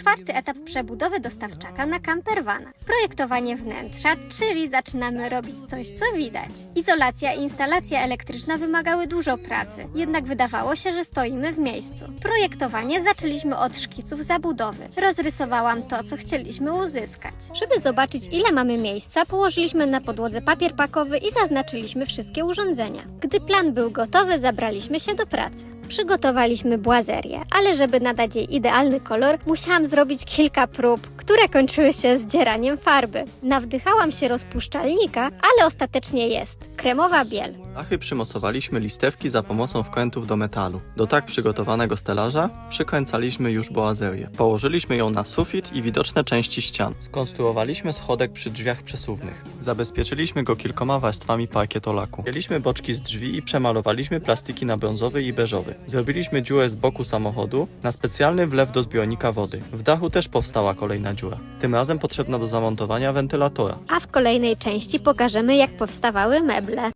Czwarty etap przebudowy dostawczaka na campervana. Projektowanie wnętrza, czyli zaczynamy robić coś, co widać. Izolacja i instalacja elektryczna wymagały dużo pracy, jednak wydawało się, że stoimy w miejscu. Projektowanie zaczęliśmy od szkiców zabudowy. Rozrysowałam to, co chcieliśmy uzyskać. Żeby zobaczyć, ile mamy miejsca, położyliśmy na podłodze papier pakowy i zaznaczyliśmy wszystkie urządzenia. Gdy plan był gotowy, zabraliśmy się do pracy. Przygotowaliśmy błazerię, ale żeby nadać jej idealny kolor, musiałam zrobić kilka prób, które kończyły się zdzieraniem farby. Nawdychałam się rozpuszczalnika, ale ostatecznie jest kremowa biel. Dachy przymocowaliśmy listewki za pomocą wkrętów do metalu. Do tak przygotowanego stelaża przykręcaliśmy już boazerię. Położyliśmy ją na sufit i widoczne części ścian. Skonstruowaliśmy schodek przy drzwiach przesuwnych. Zabezpieczyliśmy go kilkoma warstwami parkietolaku. Wzięliśmy boczki z drzwi i przemalowaliśmy plastiki na brązowy i beżowy. Zrobiliśmy dziurę z boku samochodu na specjalny wlew do zbiornika wody. W dachu też powstała kolejna dziura. Tym razem potrzebna do zamontowania wentylatora. A w kolejnej części pokażemy, jak powstawały meble. bless.